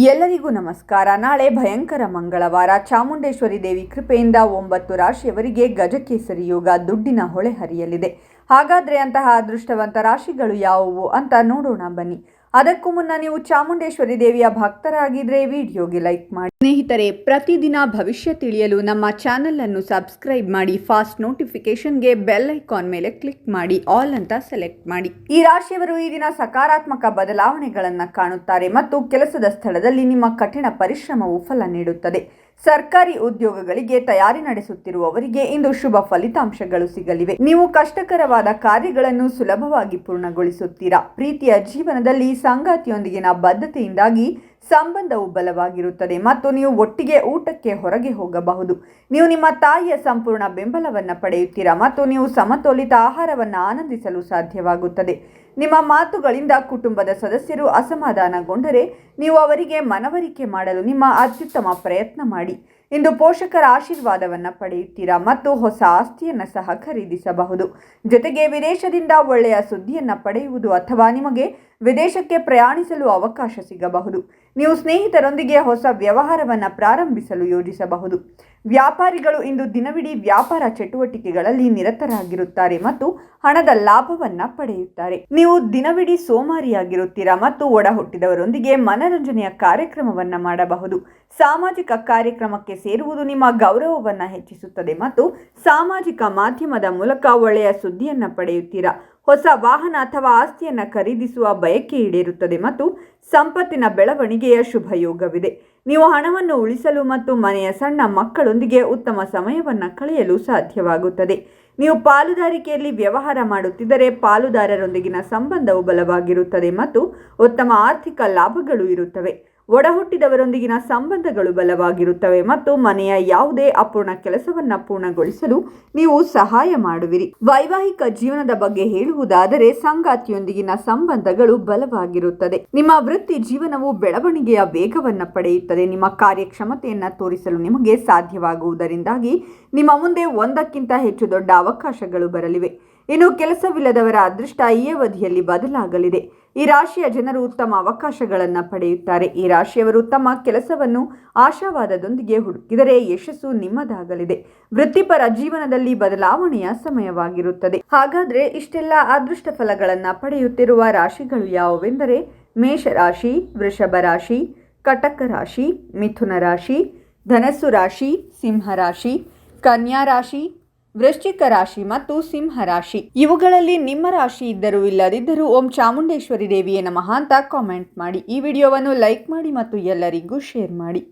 ಎಲ್ಲರಿಗೂ ನಮಸ್ಕಾರ. ನಾಳೆ ಭಯಂಕರ ಮಂಗಳವಾರ. ಚಾಮುಂಡೇಶ್ವರಿ ದೇವಿ ಕೃಪೆಯಿಂದ ಒಂಬತ್ತು ರಾಶಿಯವರಿಗೆ ಗಜಕೇಸರಿ ಯೋಗ ದುಡ್ಡಿನ ಹೊಳೆ ಹರಿಯಲಿದೆ. ಹಾಗಾದರೆ ಅಂತಹ ಅದೃಷ್ಟವಂತ ರಾಶಿಗಳು ಯಾವುವು ಅಂತ ನೋಡೋಣ ಬನ್ನಿ. ಅದಕ್ಕೂ ಮುನ್ನ ನೀವು ಚಾಮುಂಡೇಶ್ವರಿ ದೇವಿಯ ಭಕ್ತರಾಗಿದ್ರೆ ವಿಡಿಯೋಗೆ ಲೈಕ್ ಮಾಡಿ. ಸ್ನೇಹಿತರೆ ಪ್ರತಿದಿನ ಭವಿಷ್ಯ ತಿಳಿಯಲು ನಮ್ಮ ಚಾನೆಲ್ ಅನ್ನು ಸಬ್ಸ್ಕ್ರೈಬ್ ಮಾಡಿ ಫಾಸ್ಟ್ ನೋಟಿಫಿಕೇಶನ್ಗೆ ಬೆಲ್ ಐಕಾನ್ ಮೇಲೆ ಕ್ಲಿಕ್ ಮಾಡಿ ಆಲ್ ಅಂತ ಸೆಲೆಕ್ಟ್ ಮಾಡಿ. ಈ ರಾಶಿಯವರು ಈ ದಿನ ಸಕಾರಾತ್ಮಕ ಬದಲಾವಣೆಗಳನ್ನು ಕಾಣುತ್ತಾರೆ ಮತ್ತು ಕೆಲಸದ ಸ್ಥಳದಲ್ಲಿ ನಿಮ್ಮ ಕಠಿಣ ಪರಿಶ್ರಮವು ಫಲ ನೀಡುತ್ತದೆ. ಸರ್ಕಾರಿ ಉದ್ಯೋಗಗಳಿಗೆ ತಯಾರಿ ನಡೆಸುತ್ತಿರುವವರಿಗೆ ಇಂದು ಶುಭ ಫಲಿತಾಂಶಗಳು ಸಿಗಲಿವೆ. ನೀವು ಕಷ್ಟಕರವಾದ ಕಾರ್ಯಗಳನ್ನು ಸುಲಭವಾಗಿ ಪೂರ್ಣಗೊಳಿಸುತ್ತೀರಾ? ಪ್ರೀತಿಯ ಜೀವನದಲ್ಲಿ ಸಂಗಾತಿಯೊಂದಿಗಿನ ಬದ್ಧತೆಯಿಂದಾಗಿ ಸಂಬಂಧವು ಬಲವಾಗಿರುತ್ತದೆ ಮತ್ತು ನೀವು ಒಟ್ಟಿಗೆ ಊಟಕ್ಕೆ ಹೊರಗೆ ಹೋಗಬಹುದು. ನೀವು ನಿಮ್ಮ ತಾಯಿಯ ಸಂಪೂರ್ಣ ಬೆಂಬಲವನ್ನು ಪಡೆಯುತ್ತೀರಾ ಮತ್ತು ನೀವು ಸಮತೋಲಿತ ಆಹಾರವನ್ನು ಆನಂದಿಸಲು ಸಾಧ್ಯವಾಗುತ್ತದೆ. ನಿಮ್ಮ ಮಾತುಗಳಿಂದ ಕುಟುಂಬದ ಸದಸ್ಯರು ಅಸಮಾಧಾನಗೊಂಡರೆ ನೀವು ಅವರಿಗೆ ಮನವರಿಕೆ ಮಾಡಲು ನಿಮ್ಮ ಅತ್ಯುತ್ತಮ ಪ್ರಯತ್ನ ಮಾಡಿ. ಇಂದು ಪೋಷಕರ ಆಶೀರ್ವಾದವನ್ನು ಪಡೆಯುತ್ತೀರಾ ಮತ್ತು ಹೊಸ ಆಸ್ತಿಯನ್ನು ಸಹ ಖರೀದಿಸಬಹುದು. ಜೊತೆಗೆ ವಿದೇಶದಿಂದ ಒಳ್ಳೆಯ ಸುದ್ದಿಯನ್ನು ಪಡೆಯುವುದು ಅಥವಾ ನಿಮಗೆ ವಿದೇಶಕ್ಕೆ ಪ್ರಯಾಣಿಸಲು ಅವಕಾಶ ಸಿಗಬಹುದು. ನೀವು ಸ್ನೇಹಿತರೊಂದಿಗೆ ಹೊಸ ವ್ಯವಹಾರವನ್ನು ಪ್ರಾರಂಭಿಸಲು ಯೋಜಿಸಬಹುದು. ವ್ಯಾಪಾರಿಗಳು ಇಂದು ದಿನವಿಡೀ ವ್ಯಾಪಾರ ಚಟುವಟಿಕೆಗಳಲ್ಲಿ ನಿರತರಾಗಿರುತ್ತಾರೆ ಮತ್ತು ಹಣದ ಲಾಭವನ್ನು ಪಡೆಯುತ್ತಾರೆ. ನೀವು ದಿನವಿಡೀ ಸೋಮಾರಿಯಾಗಿರುತ್ತೀರಾ ಮತ್ತು ಒಡಹುಟ್ಟಿದವರೊಂದಿಗೆ ಮನರಂಜನೆಯ ಕಾರ್ಯಕ್ರಮವನ್ನ ಮಾಡಬಹುದು. ಸಾಮಾಜಿಕ ಕಾರ್ಯಕ್ರಮಕ್ಕೆ ಸೇರುವುದು ನಿಮ್ಮ ಗೌರವವನ್ನು ಹೆಚ್ಚಿಸುತ್ತದೆ ಮತ್ತು ಸಾಮಾಜಿಕ ಮಾಧ್ಯಮದ ಮೂಲಕ ಒಳ್ಳೆಯ ಸುದ್ದಿಯನ್ನು ಪಡೆಯುತ್ತೀರಾ. ಹೊಸ ವಾಹನ ಅಥವಾ ಆಸ್ತಿಯನ್ನು ಖರೀದಿಸುವ ಬಯಕೆ ಈಡೇರುತ್ತದೆ ಮತ್ತು ಸಂಪತ್ತಿನ ಬೆಳವಣಿಗೆಯ ಶುಭ ಯೋಗವಿದೆ ನೀವು ಹಣವನ್ನು ಉಳಿಸಲು ಮತ್ತು ಮನೆಯ ಸಣ್ಣ ಮಕ್ಕಳೊಂದಿಗೆ ಉತ್ತಮ ಸಮಯವನ್ನು ಕಳೆಯಲು ಸಾಧ್ಯವಾಗುತ್ತದೆ. ನೀವು ಪಾಲುದಾರಿಕೆಯಲ್ಲಿ ವ್ಯವಹಾರ ಮಾಡುತ್ತಿದ್ದರೆ ಪಾಲುದಾರರೊಂದಿಗಿನ ಸಂಬಂಧವು ಬಲವಾಗಿರುತ್ತದೆ ಮತ್ತು ಉತ್ತಮ ಆರ್ಥಿಕ ಲಾಭಗಳು ಇರುತ್ತವೆ. ಒಡಹುಟ್ಟಿದವರೊಂದಿಗಿನ ಸಂಬಂಧಗಳು ಬಲವಾಗಿರುತ್ತವೆ ಮತ್ತು ಮನೆಯ ಯಾವುದೇ ಅಪೂರ್ಣ ಕೆಲಸವನ್ನ ಪೂರ್ಣಗೊಳಿಸಲು ನೀವು ಸಹಾಯ ಮಾಡುವಿರಿ. ವೈವಾಹಿಕ ಜೀವನದ ಬಗ್ಗೆ ಹೇಳುವುದಾದರೆ ಸಂಗಾತಿಯೊಂದಿಗಿನ ಸಂಬಂಧಗಳು ಬಲವಾಗಿರುತ್ತದೆ. ನಿಮ್ಮ ವೃತ್ತಿ ಜೀವನವು ಬೆಳವಣಿಗೆಯ ವೇಗವನ್ನು ಪಡೆಯುತ್ತದೆ. ನಿಮ್ಮ ಕಾರ್ಯಕ್ಷಮತೆಯನ್ನ ತೋರಿಸಲು ನಿಮಗೆ ಸಾಧ್ಯವಾಗುವುದರಿಂದಾಗಿ ನಿಮ್ಮ ಮುಂದೆ ಒಂದಕ್ಕಿಂತ ಹೆಚ್ಚು ದೊಡ್ಡ ಅವಕಾಶಗಳು ಬರಲಿವೆ. ಇನ್ನು ಕೆಲಸವಿಲ್ಲದವರ ಅದೃಷ್ಟ ಈ ಅವಧಿಯಲ್ಲಿ ಬದಲಾಗಲಿದೆ. ಈ ರಾಶಿಯ ಜನರು ಉತ್ತಮ ಅವಕಾಶಗಳನ್ನು ಪಡೆಯುತ್ತಾರೆ. ಈ ರಾಶಿಯವರು ತಮ್ಮ ಕೆಲಸವನ್ನು ಆಶಾವಾದದೊಂದಿಗೆ ಹುಡುಕಿದರೆ ಯಶಸ್ಸು ನಿಮ್ಮದಾಗಲಿದೆ. ವೃತ್ತಿಪರ ಜೀವನದಲ್ಲಿ ಬದಲಾವಣೆಯ ಸಮಯವಾಗಿರುತ್ತದೆ. ಹಾಗಾದರೆ ಇಷ್ಟೆಲ್ಲ ಅದೃಷ್ಟ ಫಲಗಳನ್ನು ಪಡೆಯುತ್ತಿರುವ ರಾಶಿಗಳು ಯಾವುವೆಂದರೆ ಮೇಷರಾಶಿ ವೃಷಭ ರಾಶಿ, ಕಟಕ ರಾಶಿ, ಮಿಥುನ ರಾಶಿ, ಧನಸ್ಸು ರಾಶಿ ಸಿಂಹರಾಶಿ ಕನ್ಯಾ ರಾಶಿ ವೃಶ್ಚಿಕ ರಾಶಿ ಮತ್ತು ಸಿಂಹ ರಾಶಿ. ಇವುಗಳಲ್ಲಿ ನಿಮ್ಮ ರಾಶಿ ಇದ್ದರೂ ಇಲ್ಲದಿದ್ದರೂ ಓಂ ಚಾಮುಂಡೇಶ್ವರಿ ದೇವಿಯೇ ನಮಃ ಅಂತ ಕಾಮೆಂಟ್ ಮಾಡಿ. ಈ ವಿಡಿಯೋವನ್ನು ಲೈಕ್ ಮಾಡಿ ಮತ್ತು ಎಲ್ಲರಿಗೂ ಶೇರ್ ಮಾಡಿ.